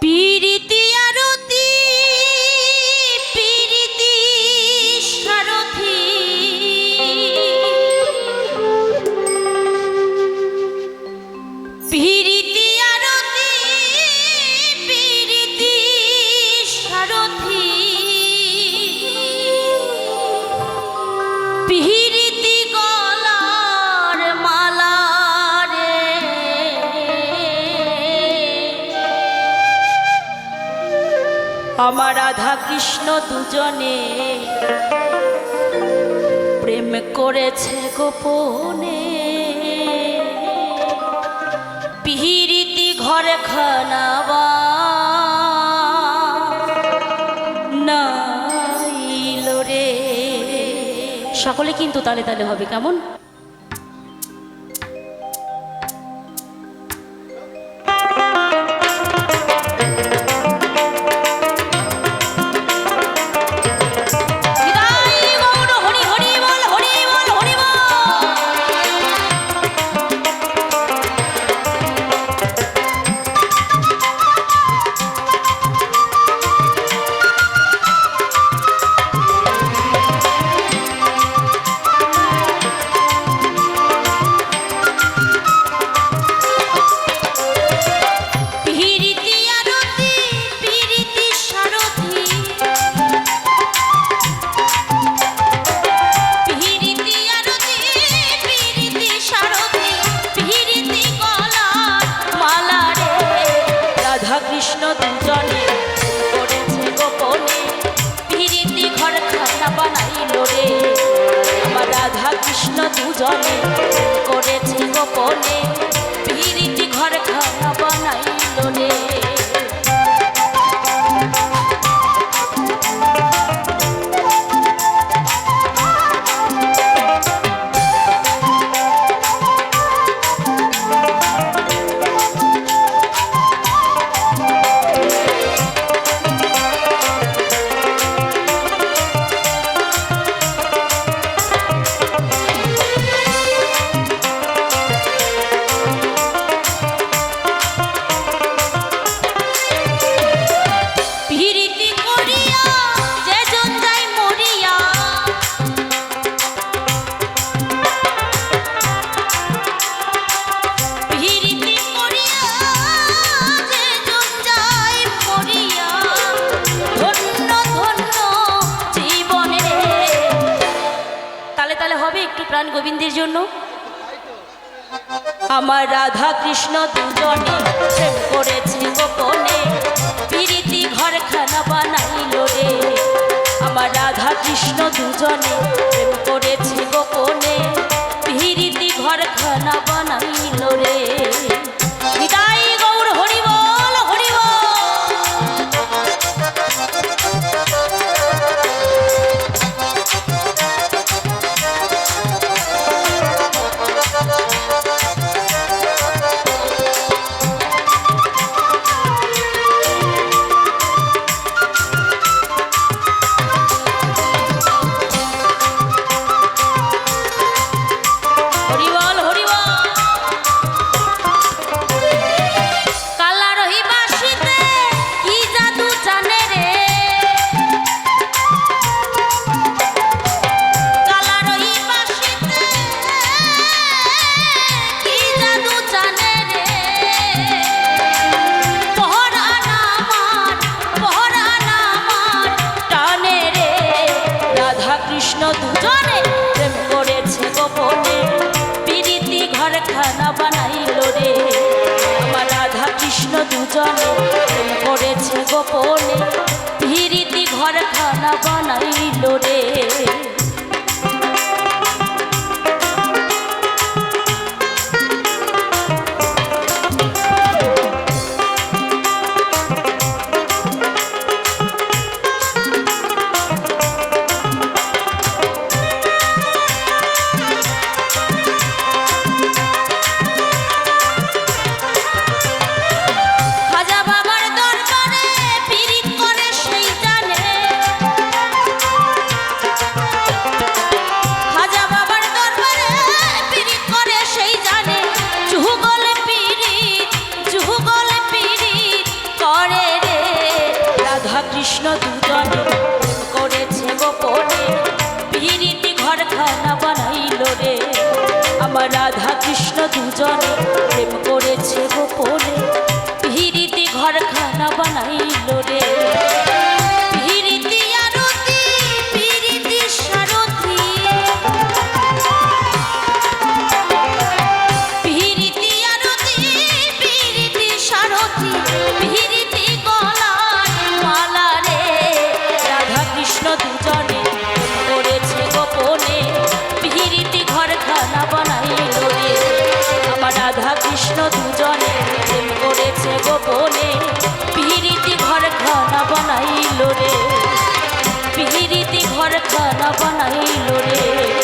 পিরিতি রাধা কৃষ্ণ দুজনে প্রেম করেছে গোপনে। পিহিরিতি ঘরে খানাবা সকলে কিন্তু তালে তালে হবে, কেমন? দুজনে করেছে গোপনে। পিরিতি ঘর খানা বানাইল রে। আমার রাধা কৃষ্ণ দুজনে করেছে গোপনে। একটু প্রাণ গোবিন্দের জন্য। আমার রাধা কৃষ্ণ দুজনে প্রেম করেছে গোপনে। পিরিতি ঘর খানা বানাইল রে। আমার রাধা কৃষ্ণ দুজনে খানা বানাইল রে। আমার রাধা কৃষ্ণ দুজনে করেছে গোপনে। ধীরিতি ঘর খানা বানাইল রে। রাধা কৃষ্ণ দুজনে প্রেম করেছে গোপনে। ভিড়িতে ঘর খানা বানাইল রে। কৃষ্ণ দুজনে প্রেম করেছে গোপনে। পিরিতি ঘর খানা বানাইল রে। পিরিতি ঘর খানা বানাইল রে।